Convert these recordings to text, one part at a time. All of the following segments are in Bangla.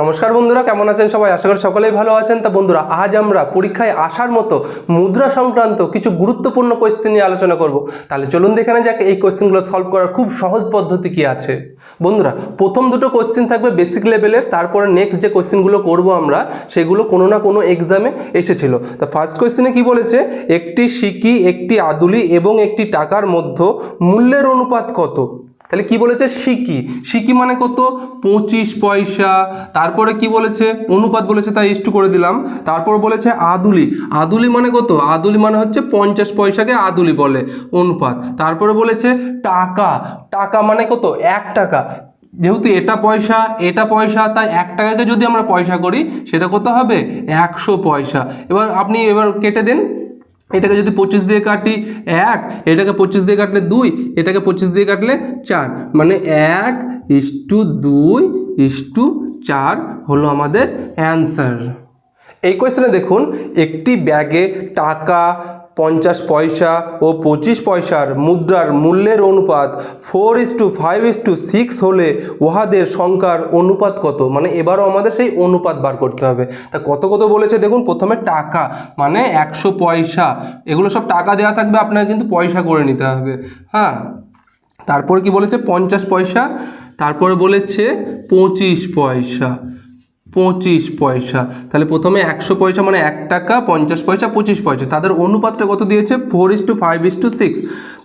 নমস্কার বন্ধুরা, কেমন আছেন সবাই? আশা করি সকলেই ভালো আছেন। তা বন্ধুরা, আজ আমরা পরীক্ষায় আসার মতো মুদ্রা সংক্রান্ত কিছু গুরুত্বপূর্ণ কোয়েশ্চেন নিয়ে আলোচনা করব। তাহলে চলুন দেখে না যাক, এই কোয়েশ্চেনগুলো সলভ করার খুব সহজ পদ্ধতি কি আছে। বন্ধুরা, প্রথম দুটো কোয়েশ্চেন থাকবে বেসিক লেভেলের তারপরে নেক্সট যে কোয়েশ্চেনগুলো করব আমরা, সেগুলো কোনো না কোনো এক্সামে এসেছিল। তা ফার্স্ট কোয়েশ্চেনে কি বলেছে? একটি সিকি, একটি আদুলি এবং একটি টাকার মধ্যে মূল্যের অনুপাত কত? তাহলে কি বলেছে? সিকি। সিকি মানে কত? পঁচিশ পয়সা। তারপরে কি বলেছে? অনুপাত বলেছে, তাই ইস্টু করে দিলাম। তারপর বলেছে আদুলি। আদুলি মানে কত? আদুলি মানে হচ্ছে পঞ্চাশ পয়সাকে আদুলি বলে, অনুপাত। তারপরে বলেছে টাকা। টাকা মানে কত? এক টাকা। যেহেতু এটা পয়সা এটা পয়সা, তাই এক টাকাকে যদি আমরা পয়সা করি, সেটা কত হবে? একশো পয়সা। এবার আপনি এবার কেটে দেন। এটাকে যদি পঁচিশ দিয়ে কাটি এক, এটাকে পঁচিশ দিয়ে কাটলে দুই, এটাকে পঁচিশ দিয়ে কাটলে চার। মানে এক ইস্টু দুই ইস্টু চার হলো আমাদের অ্যান্সার। এই কোয়েশ্চেনে দেখুন, একটি ব্যাগে টাকা পঞ্চাশ পয়সা ও পঁচিশ পয়সার মুদ্রার মূল্যের অনুপাত four is to five is to six হলে উহাদের সংখ্যার অনুপাত কত? মানে এবারও আমাদের সেই অনুপাত বার করতে হবে। তা কত কত বলেছে দেখুন? প্রথমে টাকা মানে একশো পয়সা। এগুলো সব টাকা দেওয়া থাকবে, আপনাকে কিন্তু পয়সা করে নিতে হবে। হ্যাঁ? তারপরে কি বলেছে? পঞ্চাশ পয়সা। তারপরে বলেছে পঁচিশ পয়সা। পঁচিশ পয়সা। তাহলে প্রথমে একশো পয়সা মানে এক টাকা, পঞ্চাশ পয়সা, পঁচিশ পয়সা। তাদের অনুপাতটা কত দিয়েছে? Four is to five is to six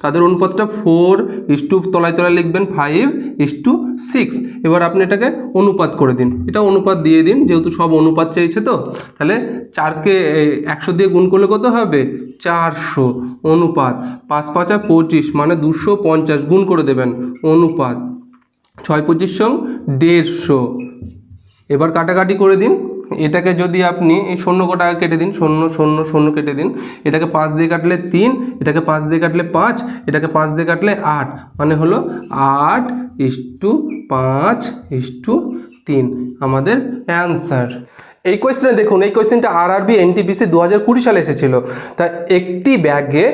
তাদের অনুপাতটা ফোর ইস টু তলায় তলায় লিখবেন ফাইভ ইস টু সিক্স এবার আপনি এটাকে অনুপাত করে দিন। এটা অনুপাত দিয়ে দিন, যেহেতু সব অনুপাত চাইছে তো। তাহলে চারকে একশো দিয়ে গুণ করলে কত হবে? চারশো। অনুপাত পাঁচ পাঁচা পঁচিশ মানে দুশো পঞ্চাশ। গুণ করে দেবেন, অনুপাত। ছয় পঁচিশ সং দেড়শো। এবার কাটাকাটি করে দিন। এটাকে যদি আপনি এই শূন্য কটাকা কেটে দিন, শূন্য শূন্য শূন্য কেটে দিন। এটাকে পাঁচ দিয়ে কাটলে তিন, এটাকে পাঁচ দিয়ে কাটলে পাঁচ, এটাকে পাঁচ দিয়ে কাটলে আট। মানে হলো আট ইস্টু পাঁচ ইস্টু তিন। আমাদের অ্যান্সার। এই কোয়েশ্চেনে দেখুন, এই কোয়েশ্চেনটা আর আরবি এনটিপিসি দু হাজার কুড়ি সালে এসেছিল। তা একটি ব্যাগে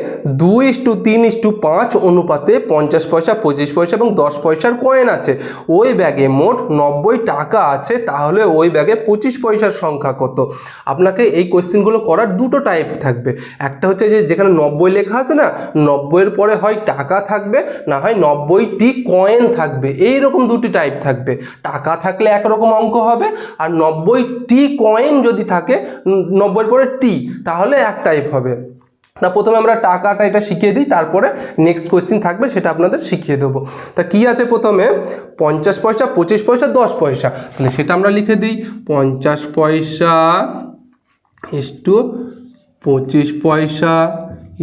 দুই ইস্টু তিন ইস্টু পাঁচ অনুপাতে পঞ্চাশ পয়সা, পঁচিশ পয়সা এবং দশ পয়সার কয়েন আছে। ওই ব্যাগে মোট নব্বই টাকা আছে, তাহলে ওই ব্যাগে পঁচিশ পয়সার সংখ্যা কত? আপনাকে এই কোয়েশ্চেনগুলো করার দুটো টাইপ থাকবে। একটা হচ্ছে যে, যেখানে নব্বই লেখা আছে না, নব্বইয়ের পরে হয় টাকা থাকবে, না হয় নব্বইটি কয়েন থাকবে। এই রকম দুটি টাইপ থাকবে। টাকা থাকলে একরকম অঙ্ক হবে, আর নব্বইটি কয়েন যদি থাকে নব্বই পরে টি তাহলে এক টাইপ হবে। তা প্রথমে আমরা টাকাটা এটা শিখিয়ে দিই, তারপরে নেক্সট কোয়েশ্চেন থাকবে, সেটা আপনাদের শিখিয়ে দেবো। তা কি আছে প্রথমে? পঞ্চাশ পয়সা, পঁচিশ পয়সা, দশ পয়সা। তাহলে সেটা আমরা লিখে দিই, পঞ্চাশ পয়সা ইস্টু পঁচিশ পয়সা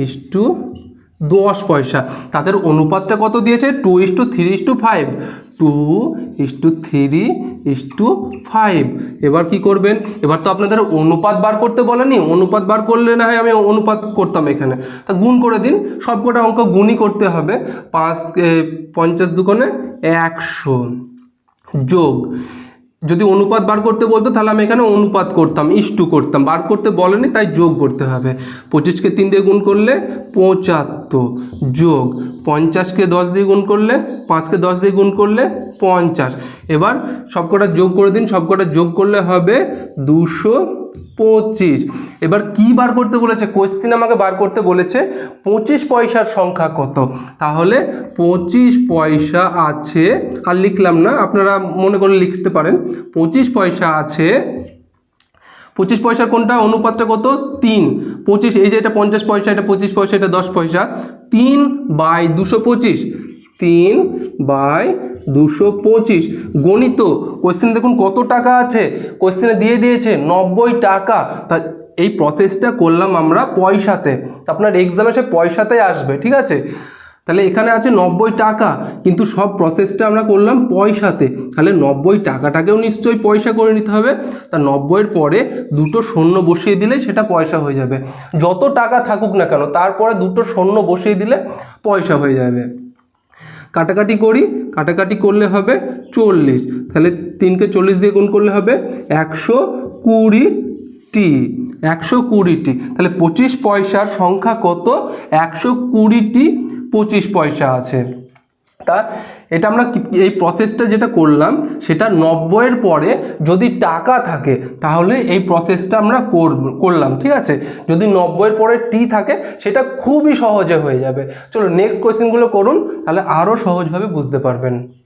ইস্টু দশ পয়সা। তাদের অনুপাতটা কত দিয়েছে? Two is to three is to five two is to three is to five এবার কি করবেন? এবার তো আপনাদের অনুপাত বার করতে বলেনি। অনুপাত বার করলে না হয় আমি অনুপাত করতাম এখানে। তা গুণ করে দিন। সবকটা অঙ্ক গুণই করতে হবে। পাঁচ পঞ্চাশ দুকোণে একশো। যোগ যদি অনুপাত বার করতে বলতো, তাহলে আমি এখানে অনুপাত করতাম ইস্টু করতাম। বার করতে বলেনি, তাই যোগ করতে হবে। পঁচিশকে তিন দিয়ে গুণ করলে পঁচাত্তর। যোগ, পঞ্চাশকে দশ দিয়ে গুণ করলে, পাঁচকে দশ দিয়ে গুণ করলে পঞ্চাশ। এবার সবকটা যোগ করে দিন, সবকটা যোগ করলে হবে দুশো পঁচিশ। এবার কি বার করতে বলেছে? কোয়েশ্চিন আমাকে বার করতে বলেছে, পঁচিশ পয়সার সংখ্যা কত? তাহলে পঁচিশ পয়সা আছে, আর লিখলাম না, আপনারা মনে করে লিখতে পারেন। পঁচিশ পয়সা আছে, পঁচিশ পয়সা কোনটা? অনুপাতটা কত? তিন। পঁচিশ, এই যে এটা পঞ্চাশ পয়সা, এটা পঁচিশ পয়সা, এটা দশ পয়সা। তিন বাই দুশো পঁচিশ। তিন বাই দুশো পঁচিশ। গণিত কোশ্চেনে দেখুন কত টাকা আছে? কোশ্চেনে দিয়ে দিয়েছে নব্বই টাকা। তা এই প্রসেসটা করলাম আমরা পয়সাতে। আপনার এক্সামে সে পয়সাতে আসবে, ঠিক আছে? তাহলে এখানে আছে নব্বই টাকা। কিন্তু সব প্রসেসটা আমরা করলাম পয়সাতে। তাহলে নব্বই টাকাটাকেও নিশ্চয়ই পয়সা করে নিতে হবে। তা নব্বইয়ের পরে দুটো শূন্য বসিয়ে দিলে সেটা পয়সা হয়ে যাবে। যত টাকা থাকুক না কেন, তারপরে দুটো শূন্য বসিয়ে দিলে পয়সা হয়ে যাবে। কাটাকাটি করি, কাটাকাটি করলে হবে চল্লিশ। তাহলে তিনকে চল্লিশ দিয়ে গুণ করলে হবে একশো কুড়িটি একশো কুড়িটি তাহলে পঁচিশ পয়সার সংখ্যা কত? একশো কুড়িটি পঁচিশ পয়সা আছে। তা এটা আমরা এই প্রসেসটা যেটা করলাম, সেটা নব্বইয়ের পরে যদি টাকা থাকে, তাহলে এই প্রসেসটা আমরা করলাম, ঠিক আছে? যদি নব্বইয়ের পরে টি থাকে, সেটা খুবই সহজে হয়ে যাবে। চলো নেক্সট কোয়েশ্চেনগুলো করুন, তাহলে আরও সহজভাবে বুঝতে পারবেন।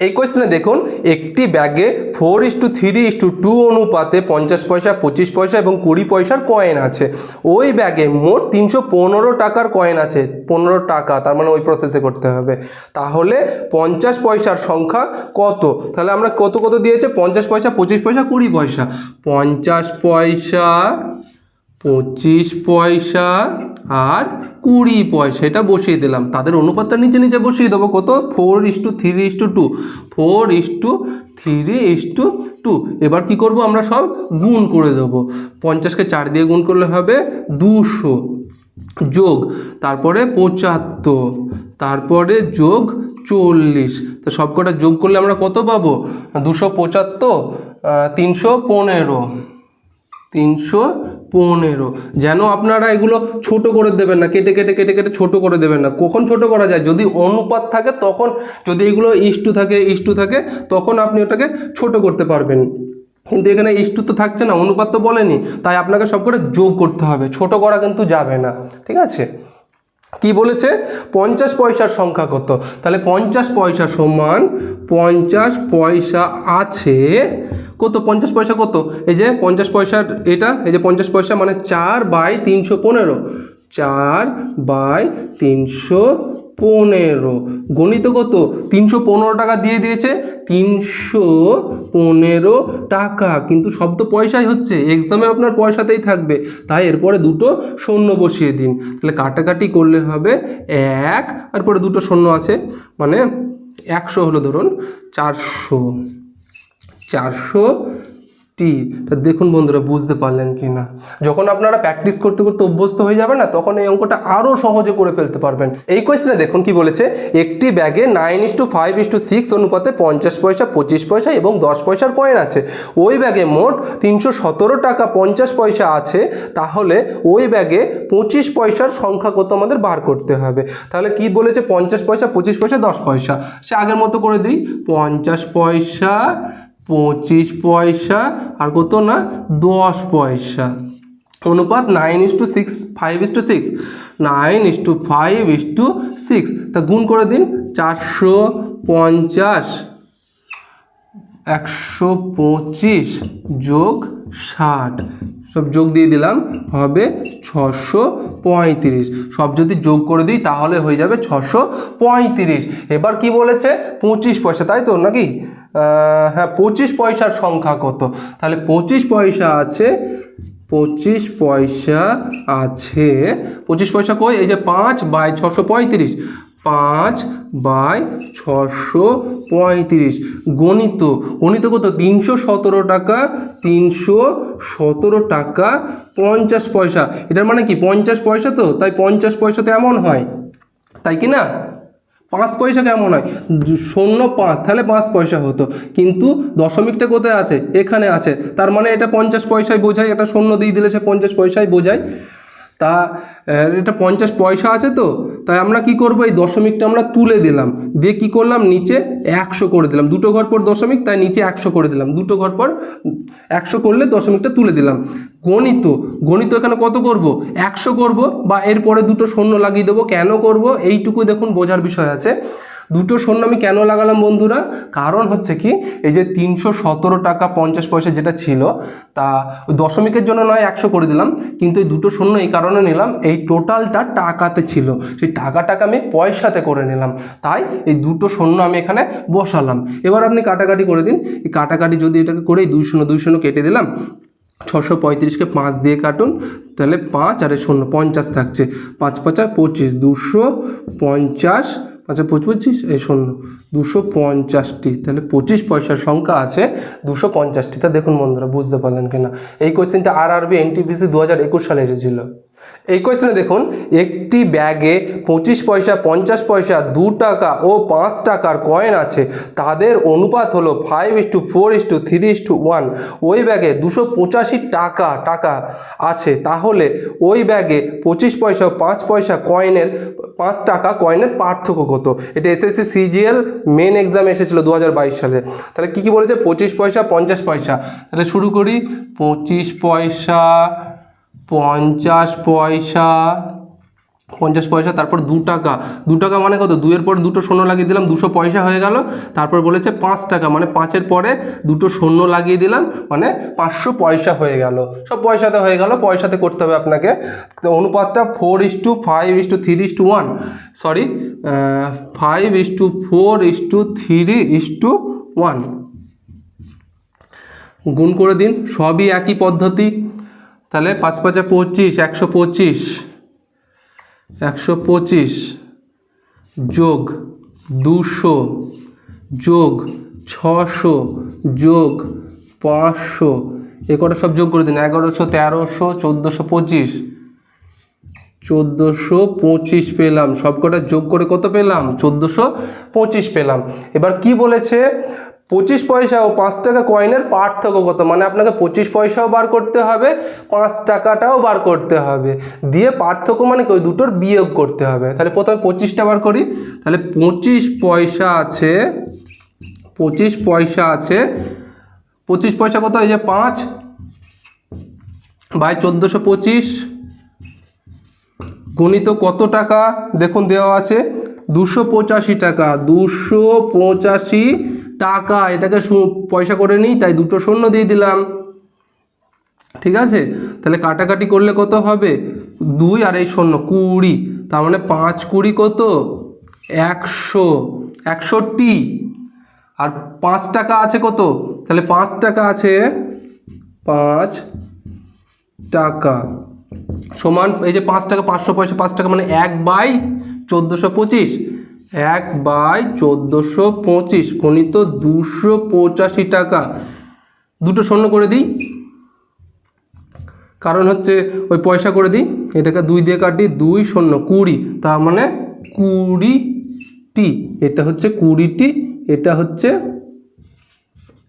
এই কোয়েশ্চেনে দেখুন, একটি ব্যাগে four is to three is to two অনুপাতে পঞ্চাশ পয়সা, পঁচিশ পয়সা এবং কুড়ি পয়সার কয়েন আছে। ওই ব্যাগে মোট তিনশো পনেরো টাকার কয়েন আছে। পনেরো টাকা, তার মানে ওই প্রসেসে করতে হবে। তাহলে পঞ্চাশ পয়সার সংখ্যা কত? তাহলে আমরা কত কত দিয়েছে? পঞ্চাশ পয়সা, পঁচিশ পয়সা, কুড়ি পয়সা। পঞ্চাশ পয়সা, পঁচিশ পয়সা আর কুড়ি পয়সা এটা বসিয়ে দিলাম। তাদের অনুপাতটা নিচে নিচে বসিয়ে দেবো। কত? Four is to three is to two four is to three is to two এবার কি করব আমরা সব? গুণ করে দেবো। পঞ্চাশকে চার দিয়ে গুণ করলে হবে দুশো। যোগ, তারপরে পঁচাত্তর। তারপরে যোগ চল্লিশ। তো সবকটা যোগ করলে আমরা কত পাবো? দুশো পঁচাত্তর তিনশো পনেরো। তিনশো পনেরো যেন আপনারা এগুলো ছোট করে দেবেন না, কেটে কেটে কেটে কেটে ছোট করে দেবেন না। কখন ছোট করা যায়? যদি অনুপাত থাকে, তখন যদি এগুলো ইস্টু থাকে ইস্টু থাকে, তখন আপনি ওটাকে ছোট করতে পারবেন। কিন্তু এখানে ইস্টু তো থাকছে না, অনুপাত তো বলেনি। তাই আপনাকে সব করে যোগ করতে হবে। ছোট করা কিন্তু যাবে না, ঠিক আছে? কি বলেছে? পঞ্চাশ পয়সার সংখ্যা কত? তাহলে পঞ্চাশ পয়সা সমান পঞ্চাশ পয়সা আছে কত? পঞ্চাশ পয়সা কত? এই যে পঞ্চাশ পয়সার এটা, এই যে পঞ্চাশ পয়সা মানে চার বাই তিনশো পনেরো। চার বাই তিনশো পনেরো। গণিত কত? তিনশো পনেরো টাকা দিয়ে দিয়েছে, তিনশো পনেরো টাকা। কিন্তু সব তো পয়সাই হচ্ছে এক্সামে আপনার পয়সাতেই থাকবে। তাই এরপরে দুটো শূন্য বসিয়ে দিন। তাহলে কাটাকাটি করলে হবে এক, আর পরে দুটো শূন্য আছে। মানে একশো হলো ধরুন চারশো। চারশো টি। তা দেখুন বন্ধুরা, বুঝতে পারলেন কি না যখন আপনারা প্র্যাকটিস করতে করতে অভ্যস্ত হয়ে যাবে না, তখন এই অঙ্কটা আরও সহজে করে ফেলতে পারবেন। এই কোয়েশ্চেনে দেখুন কি বলেছে, একটি ব্যাগে nine is to five is to six অনুপাতে পঞ্চাশ পয়সা, পঁচিশ পয়সা এবং দশ পয়সার কয়েন আছে। ওই ব্যাগে মোট তিনশো সতেরো টাকা পঞ্চাশ পয়সা আছে, তাহলে ওই ব্যাগে পঁচিশ পয়সার সংখ্যা কত আমাদের বার করতে হবে? তাহলে কি বলেছে, পঞ্চাশ পয়সা, পঁচিশ পয়সা, দশ পয়সা? সে আগের মতো করে দিই, পঞ্চাশ পয়সা পঁচিশ পয়সা আর কত না? দশ পয়সা। অনুপাত nine is to six five is to six nine is to five is to six তা গুণ করে দিন, চারশো পঞ্চাশ। একশো পঁচিশ যোগ ষাট। সব যোগ দিয়ে দিলাম, হবে ছশো পঁয়ত্রিশ। সব যদি যোগ করে দিই, তাহলে হয়ে যাবে ছশো পঁয়ত্রিশ। এবার কি বলেছে? পঁচিশ পয়সা, তাই তো নাকি? হ্যাঁ পঁচিশ পয়সার সংখ্যা কত? তাহলে পঁচিশ পয়সা আছে, পঁচিশ পয়সা আছে, পঁচিশ পয়সা কই? এই যে পাঁচ বাই ছশো পঁয়ত্রিশ। পাঁচ বাই ছশো পঁয়ত্রিশ। গণিত গণিত কত? তিনশো সতেরো টাকা, তিনশো সতেরো টাকা, পঞ্চাশ পয়সা। এটার মানে কি? পঞ্চাশ পয়সা তো? তাই পঞ্চাশ পয়সাতে এমন হয়। তাই কি না? পাঁচ পয়সা কেমন হয়? শূন্য পাঁচ, তাহলে পাঁচ পয়সা হতো। কিন্তু দশমিকটা কোথায় আছে? এখানে আছে। তার মানে এটা পঞ্চাশ পয়সায় বোঝায়, এটা শূন্য দিয়ে দিলে সে পঞ্চাশ পয়সায় বোঝায়। তা এটা পঞ্চাশ পয়সা আছে তো, তাই আমরা কি করব? এই দশমিকটা আমরা তুলে দিলাম। দিয়ে কি করলাম? নিচে একশো করে দিলাম। দুটো ঘর পর দশমিক, তাই নিচে একশো করে দিলাম। দুটো ঘর পর একশো করলে দশমিকটা তুলে দিলাম। গণিত গণিত এখানে কত করব? একশো করব বা এরপরে দুটো শূন্য লাগিয়ে দেবো। কেন করব? এইটুকু দেখুন বোঝার বিষয় আছে। দুটো শূন্য আমি কেন লাগালাম বন্ধুরা? কারণ হচ্ছে কি, এই যে তিনশো সতেরো টাকা পঞ্চাশ পয়সা যেটা ছিল, তা দশমিকের জন্য নয়, একশো করে দিলাম। কিন্তু এই দুটো শূন্য এই কারণে নিলাম, এই টোটালটা টাকাতে ছিল। সেই টাকাটাকে আমি পয়সাতে করে নিলাম। তাই এই দুটো শূন্য আমি এখানে বসালাম। এবার আপনি কাটাকাটি করে দিন। এই কাটাকাটি যদি এটাকে করে দুই শূন্য দুই শূন্য কেটে দিলাম, ছশো পঁয়ত্রিশকে পাঁচ দিয়ে কাটুন, তাহলে পাঁচ আর শূন্য পঞ্চাশ থাকছে। পাঁচ পাঁচা পঁচিশ, দুশো পঞ্চাশ পঁচিশ পঁচিশ, এই শূন্য দুশো পঞ্চাশটি, তাহলে পঁচিশ পয়সার সংখ্যা আছে দুশো পঞ্চাশটি তা দেখুন বন্ধুরা, বুঝতে পারলেন কিনা? এই কোয়েশ্চেনটা আর আরবি এনটিপিসি দু হাজার একুশ সালে এসেছিল। এই কোয়েশ্চেনে দেখুন, একটি ব্যাগে পঁচিশ পয়সা, পঞ্চাশ পয়সা, দু টাকা ও পাঁচ টাকার কয়েন আছে। তাদের অনুপাত হলো five is to four is to three is to one ওই ব্যাগে দুশো পঁচাশি টাকা টাকা আছে। তাহলে ওই ব্যাগে পঁচিশ পয়সা পাঁচ পয়সা কয়েনের পাঁচ টাকা কয়েনের পার্থক্য কত? এটা এসএসসি সিজিএল মেন এক্সামে এসেছিল দু হাজার বাইশ সালে। তাহলে কী কী বলেছে? পঁচিশ পয়সা, পঞ্চাশ পয়সা। তাহলে শুরু করি। পঁচিশ পয়সা পঞ্চাশ পয়সা পঞ্চাশ পয়সা, তারপর দু টাকা। দু টাকা মানে কত? দুইয়ের পর দুটো শূন্য লাগিয়ে দিলাম, দুশো পয়সা হয়ে গেল। তারপর বলেছে পাঁচ টাকা মানে পাঁচের পরে দুটো শূন্য লাগিয়ে দিলাম মানে পাঁচশো পয়সা হয়ে গেল। সব পয়সাতে হয়ে গেল, পয়সাতে করতে হবে আপনাকে। অনুপাতটা four is to five is to three is to one sorry five is to four is to three is to one গুণ করে দিন, সবই একই পদ্ধতি। তাহলে পাঁচ পাঁচা পঁচিশ, একশো পঁচিশ একশো পঁচিশ যোগ দুশো যোগ ছশো যোগ পাঁচশো, এ কটা সব যোগ করে দিন, এগারোশো, তেরোশো, চোদ্দোশো পঁচিশ। চোদ্দোশো পঁচিশ পেলাম, সব কটা যোগ করে কত পেলাম? চোদ্দোশো পঁচিশ পেলাম। এবার কি বলেছে? পঁচিশ পয়সা ও পাঁচ টাকা কয়েনের পার্থক্য কত? মানে আপনাকে পঁচিশ পয়সাও বার করতে হবে, পাঁচ টাকাটাও বার করতে হবে। দিয়ে পার্থক্য মানে ওই দুটোর বিয়োগ করতে হবে। তাহলে প্রথমে পঁচিশটা বার করি। তাহলে পঁচিশ পয়সা আছে, পঁচিশ পয়সা আছে, পঁচিশ পয়সা কত এই যে পাঁচ বাই চোদ্দোশো পঁচিশ গণিত কত টাকা? দেখুন দেওয়া আছে, দুশো পঁচাশি টাকা, দুশো পঁচাশি টাকা, এটাকে পয়সা করে নিই, তাই দুটো শূন্য দিয়ে দিলাম। ঠিক আছে? তাহলে কাটাকাটি করলে কত হবে? দুই আর এই শূন্য, কুড়ি। তার মানে পাঁচ কুড়ি কত? একশো। একষট্টি। আর পাঁচ টাকা আছে কত? তাহলে পাঁচ টাকা আছে পাঁচ টাকা। সমান, এই যে পাঁচ টাকা, পাঁচশো পয়সা, পাঁচ টাকা মানে এক বাই চোদ্দোশো পঁচিশ। এক বাই চোদ্দোশো পঁচিশ গণিত দুশো পঁচাশি টাকা। দুটো শূন্য করে দিই। কারণ হচ্ছে ওই পয়সা করে দিই। এটাকে দুই দিয়ে কাটি, দুই শূন্য, কুড়ি। তার মানে কুড়িটি। এটা হচ্ছে কুড়িটি, এটা হচ্ছে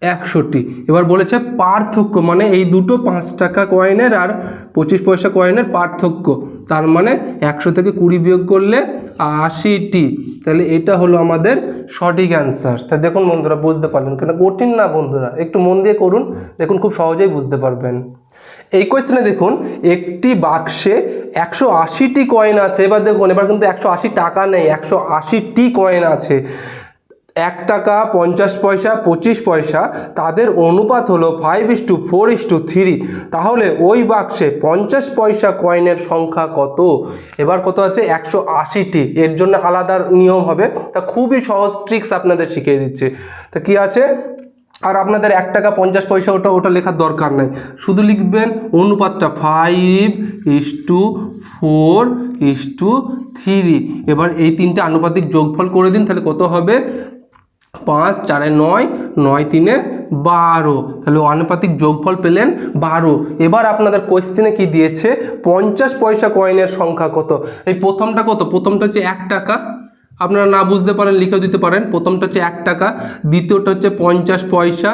একশোটি এবার বলেছে পার্থক্য মানে এই দুটো পাঁচ টাকা কয়েনের আর পঁচিশ পয়সা কয়েনের পার্থক্য। তার মানে একশো থেকে কুড়ি বিয়োগ করলে আশিটি। তাহলে এটা হলো আমাদের সঠিক অ্যান্সার তা দেখুন বন্ধুরা, বুঝতে পারলেন কেন? কঠিন না বন্ধুরা, একটু মন দিয়ে করুন, দেখুন খুব সহজেই বুঝতে পারবেন। এই কোয়েশ্চেনে দেখুন, একটি বাক্সে একশো আশিটি কয়েন আছে। এবার দেখুন, এবার কিন্তু একশো আশি টাকা নেই, একশো আশিটি কয়েন আছে। এক টাকা পঞ্চাশ পয়সা, পঁচিশ পয়সা, তাদের অনুপাত হলো five is to four is to three তাহলে ওই বাক্সে পঞ্চাশ পয়সা কয়েনের সংখ্যা কত? এবার কত আছে? একশো আশিটি। এর জন্য আলাদা নিয়ম হবে। তা খুবই সহজ ট্রিক্স আপনাদের শিখিয়ে দিচ্ছে। তা কি আছে? আর আপনাদের এক টাকা পঞ্চাশ পয়সা ওটা ওটা লেখার দরকার নাই। শুধু লিখবেন অনুপাতটা five is to four is to three এবার এই তিনটে আনুপাতিক যোগফল করে দিন, তাহলে কত হবে? পাঁচ, চারে নয় নয় তিনে বারো। তাহলে আনুপাতিক যোগফল পেলেন বারো। এবার আপনাদের কোয়েশ্চেনে কি দিয়েছে? পঞ্চাশ পয়সা কয়েনের সংখ্যা কত? এই প্রথমটা কত? প্রথমটা হচ্ছে এক টাকা। আপনারা না বুঝতে পারেন, লিখেও দিতে পারেন। প্রথমটা হচ্ছে এক টাকা, দ্বিতীয়টা হচ্ছে পঞ্চাশ পয়সা।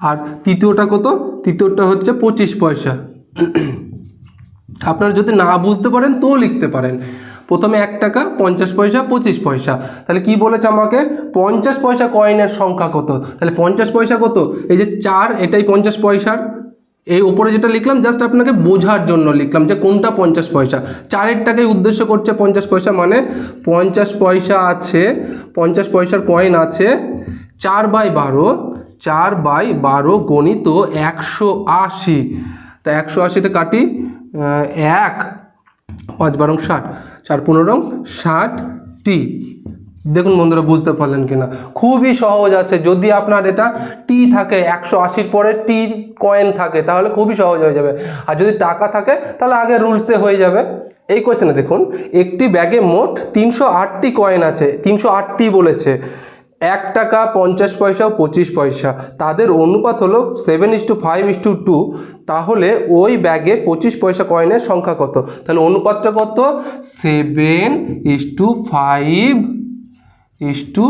আর তৃতীয়টা কত? তৃতীয়টা হচ্ছে পঁচিশ পয়সা। আপনারা যদি না বুঝতে পারেন, তো লিখতে পারেন। প্রথমে এক টাকা, পঞ্চাশ পয়সা, পঁচিশ পয়সা। তাহলে কি বলেছে আমাকে? পঞ্চাশ পয়সা কয়েনের সংখ্যা কত? তাহলে পঞ্চাশ পয়সা কত? এই যে চার, এটাই পঞ্চাশ পয়সার। এই ওপরে যেটা লিখলাম জাস্ট আপনাকে বোঝার জন্য লিখলাম যে কোনটা পঞ্চাশ পয়সা। চারেরটাকে উদ্দেশ্য করছে পঞ্চাশ পয়সা মানে পঞ্চাশ পয়সা আছে, পঞ্চাশ পয়সার কয়েন আছে, চার বাই বারো, চার বাই বারো গণিত একশো আশি। তা একশো আশিটা কাটি এক, পাঁচ বারং ষাট। চার পনেরো ষাটটি দেখুন বন্ধুরা, বুঝতে পারলেন কিনা? খুবই সহজ আছে। যদি আপনার এটা টি থাকে, একশো আশির পরে টি কয়েন থাকে, তাহলে খুবই সহজ হয়ে যাবে। আর যদি টাকা থাকে, তাহলে আগে রুলসে হয়ে যাবে। এই কোয়েশ্চেনে দেখুন, একটি ব্যাগে মোট তিনশো আটটি কয়েন আছে, তিনশো আটটি বলেছে। এক টাকা পঞ্চাশ পয়সা, পঁচিশ পয়সা। তাদের অনুপাত হলো seven is to five is to two তাহলে ওই ব্যাগে পঁচিশ পয়সা কয়েনের সংখ্যা কত? তাহলে অনুপাতটা কত? Seven is to five is to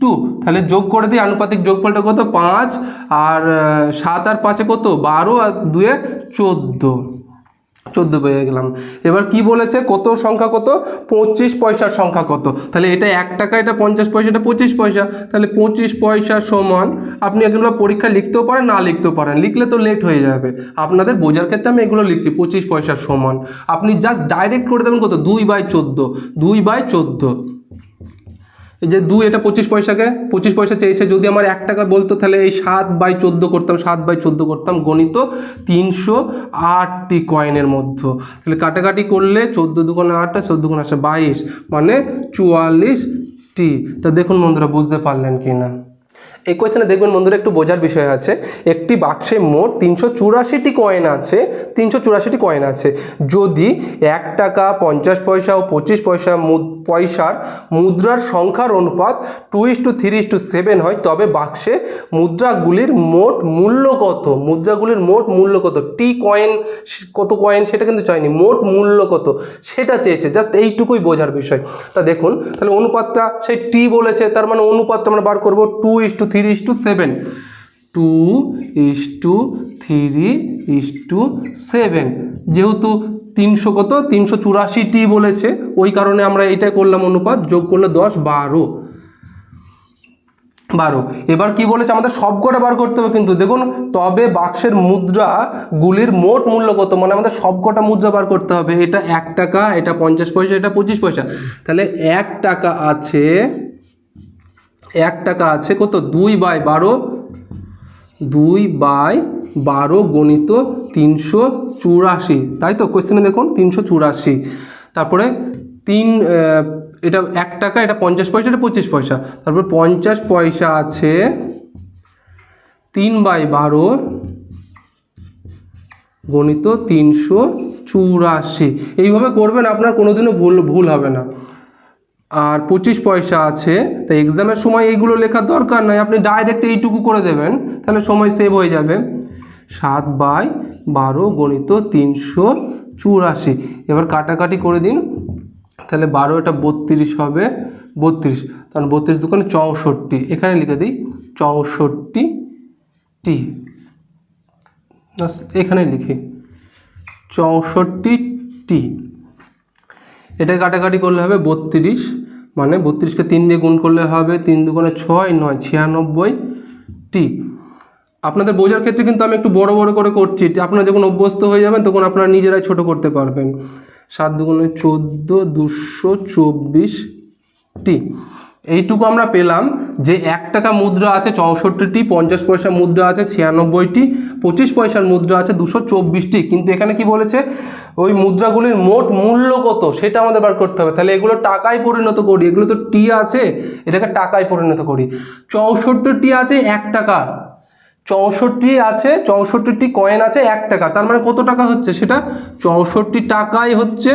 two তাহলে যোগ করে দিই আনুপাতিক যোগফলটা কত? পাঁচ। আর সাত আর পাঁচে কত? বারো আর দুয়ে চোদ্দ। চোদ্দ পেয়ে গেলাম। এবার কি বলেছে? কত সংখ্যা কত? পঁচিশ পয়সার সংখ্যা কত? তাহলে এটা এক টাকা, এটা পঞ্চাশ পয়সা, এটা পঁচিশ পয়সা। তাহলে পঁচিশ পয়সা সমান, আপনি এগুলো পরীক্ষা লিখতেও পারেন, না লিখতেও পারেন। লিখলে তো লেট হয়ে যাবে। আপনাদের বোঝার ক্ষেত্রে আমি এগুলো লিখছি, পঁচিশ পয়সার সমান। আপনি জাস্ট ডাইরেক্ট করে দেবেন কত? দুই বাই চোদ্দ, দুই বাই চোদ্দ। যে দুই, এটা পঁচিশ পয়সাকে? পঁচিশ পয়সা চেয়েছে, যদি আমার এক টাকা বলতো তাহলে এই সাত বাই চোদ্দ করতাম, সাত বাই চোদ্দ করতাম, গণিত তিনশো আটটি কয়েনের মধ্যে। তাহলে কাটাকাটি করলে চোদ্দ দুগুণে আটটা, চোদ্দ দুগুণে আসে বাইশ মানে চুয়াল্লিশটি। তা দেখুন বন্ধুরা, বুঝতে পারলেন কি না? এই কোয়েশ্চেনে দেখবেন বন্ধুরা, একটু বোঝার বিষয় আছে। একটি বাক্সে মোট তিনশো চুরাশিটি কয়েন আছে, তিনশো চুরাশিটি কয়েন আছে। যদি এক টাকা পঞ্চাশ পয়সা ও পঁচিশ পয়সা পয়সার মুদ্রার সংখ্যার অনুপাত two is to three is to seven হয়, তবে বাক্সে মুদ্রাগুলির মোট মূল্য কত? মুদ্রাগুলির মোট মূল্য কত? টি কয়েন কত কয়েন সেটা কিন্তু চাইনি। মোট মূল্য কত? সেটা চেয়েছে। জাস্ট এইটুকুই বোঝার বিষয়। তা দেখুন, তাহলে অনুপাতটা সেই টি বলেছে, তার মানে অনুপাতটা আমরা বার করব two is to three is to seven two is to three is to seven যেহেতু তিনশো কত? তিনশো চুরাশিটি বলেছে। ওই কারণে আমরা এইটা করলাম অনুপাত, যোগ করলে দশ, বারো। বারো। এবার কি বলেছে? আমাদের সবকটা বার করতে হবে কিন্তু। দেখুন, তবে বাক্সের মুদ্রাগুলির মোট মূল্য কত? মানে আমাদের সবকটা মুদ্রা বার করতে হবে। এটা এক টাকা, এটা পঞ্চাশ পয়সা, এটা পঁচিশ পয়সা। তাহলে এক টাকা আছে, এক টাকা আছে কত? দুই বাই বারো, দুই বাই বারো গণিত তিনশো চুরাশি, তাই তো? কোশ্চেনে দেখুন, তিনশো চুরাশি। তারপরে তিন এটা এক টাকা, এটা পঞ্চাশ পয়সা, এটা পঁচিশ পয়সা। তারপর পঞ্চাশ পয়সা আছে তিন বাই বারো গণিত তিনশো চুরাশি। এইভাবে করবেন, আপনার কোনোদিনও ভুল ভুল হবে না। আর পঁচিশ পয়সা আছে তাই এক্সামের সময় এইগুলো লেখার দরকার নাই। আপনি ডাইরেক্ট এইটুকু করে দেবেন, তাহলে সময় সেভ হয়ে যাবে। সাত বাই বারো গণিত তিনশো চুরাশি। এবার কাটাকাটি করে দিন, তাহলে বারো এটা বত্রিশ হবে বত্রিশ। কারণ বত্রিশ দোকানে চৌষট্টি, এখানে লিখে দিই চৌষট্টি টি। এখানে লিখি চৌষট্টি টি। এটা কাটাকাটি করলে হবে বত্রিশ মানে বত্রিশকে তিন দিয়ে গুণ করলে হবে তিন দুগুণে ছয় নয়, ছিয়ানব্বই টি। আপনাদের বোঝার ক্ষেত্রে কিন্তু আমি একটু বড় বড় করে করছি। আপনারা যখন অভ্যস্ত হয়ে যাবেন, তখন আপনারা নিজেরাই ছোট করতে পারবেন। সাত দুগুণে চোদ্দ, দুশো চব্বিশ টি। এইটুকু আমরা পেলাম যে এক টাকা মুদ্রা আছে চৌষট্টিটি পঞ্চাশ পয়সা মুদ্রা আছে ছিয়ানব্বইটি পঁচিশ পয়সার মুদ্রা আছে দুশো চব্বিশটি কিন্তু এখানে কি বলেছে? ওই মুদ্রাগুলির মোট মূল্য কত? সেটা আমাদের বার করতে হবে। তাহলে এগুলো টাকায় পরিণত করি। এগুলো তো টি আছে, এটাকে টাকায় পরিণত করি। চৌষট্টিটি আছে এক টাকা। চৌষট্টি আছে, চৌষট্টিটি কয়েন আছে, এক টাকা তার মানে কত টাকা হচ্ছে সেটা? চৌষট্টি টাকায় হচ্ছে,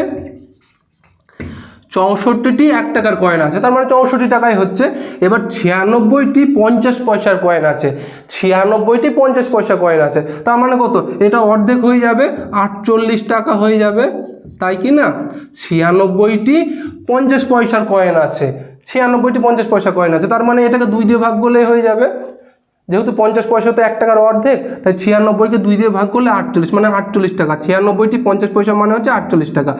চৌষট্টিটি এক টাকার কয়েন আছে, তার মানে চৌষট্টি টাকাই হচ্ছে। এবার ছিয়ানব্বইটি পঞ্চাশ পয়সার কয়েন আছে, ছিয়ানব্বইটি পঞ্চাশ পয়সা কয়েন আছে, তার মানে কত? এটা অর্ধেক হয়ে যাবে, আটচল্লিশ টাকা হয়ে যাবে, তাই কি না? ছিয়ানব্বইটি পঞ্চাশ পয়সার কয়েন আছে, ছিয়ানব্বইটি পঞ্চাশ পয়সা কয়েন আছে, তার মানে এটাকে দুই দিয়ে ভাগ করলেই হয়ে যাবে যেহেতু পঞ্চাশ পয়সা তো এক টাকার অর্ধেক, তাই ছিয়ানব্বইকে দুই দিয়ে ভাগ করলে আটচল্লিশ মানে আটচল্লিশ টাকা। ছিয়ানব্বইটি পঞ্চাশ পয়সা মানে হচ্ছে আটচল্লিশ টাকা।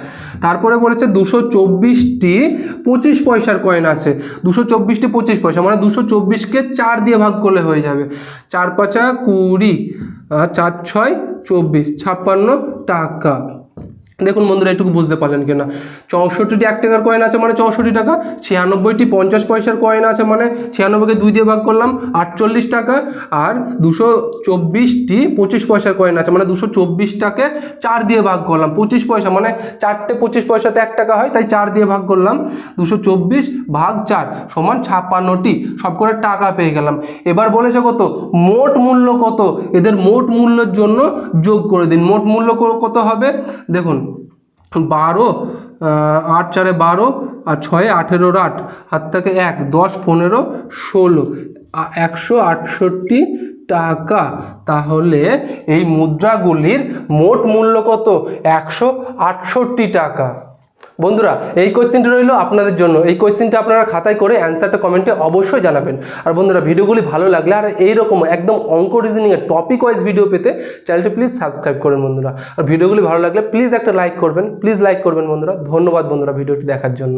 তারপরে বলেছে দুশো চব্বিশটি পঁচিশ পয়সার কয়েন আছে। দুশো চব্বিশটি পঁচিশ পয়সা মানে দুশো চব্বিশকে চার দিয়ে ভাগ করলে হয়ে যাবে। চার পাঁচা কুড়ি চার ছয় চব্বিশ, ছাপ্পান্ন টাকা। দেখুন বন্ধুরা, এটুকু বুঝতে পারলেন কিনা। চৌষট্টিটি এক টাকার কয়েন আছে মানে চৌষট্টি টাকা, ছিয়ানব্বইটি পঞ্চাশ পয়সার কয়েন আছে মানে ছিয়ানব্বইকে দুই দিয়ে ভাগ করলাম, আটচল্লিশ টাকা, আর দুশো চব্বিশটি পঁচিশ পয়সার কয়েন আছে মানে দুশো চব্বিশটাকে চার দিয়ে ভাগ করলাম, পঁচিশ পয়সা মানে চারটে পঁচিশ পয়সাতে এক টাকা হয়, তাই চার দিয়ে ভাগ করলাম, দুশো চব্বিশ ভাগ চার সমান ছাপ্পান্নটি, সব করে টাকা পেয়ে গেলাম। এবার বলেছে কত? মোট মূল্য কত? এদের মোট মূল্যের জন্য যোগ করে দিন। মোট মূল্য ক- কত হবে? দেখুন বারো আট চারে বারো আর ছয়ে আঠেরোর আট, হাত থেকে এক, দশ পনেরো, ষোলো। একশো আটষট্টি টাকা। তাহলে এই মুদ্রাগুলির মোট মূল্য কত? একশো আটষট্টি টাকা। বন্ধুরা, এই কোয়েশ্চেনটা রইল আপনাদের জন্য। এই কোয়েশ্চেনটা আপনারা খাতায় করে অ্যান্সারটা কমেন্টে অবশ্যই জানাবেন। আর বন্ধুরা, ভিডিওগুলি ভালো লাগলে আর এইরকম একদম অঙ্ক রিজনিংয়ের টপিক ওয়াইজ ভিডিও পেতে চ্যানেলটি প্লিজ সাবস্ক্রাইব করুন বন্ধুরা। আর ভিডিওগুলি ভালো লাগলে প্লিজ একটা লাইক করবেন প্লিজ লাইক করবেন বন্ধুরা। ধন্যবাদ বন্ধুরা, ভিডিওটি দেখার জন্য।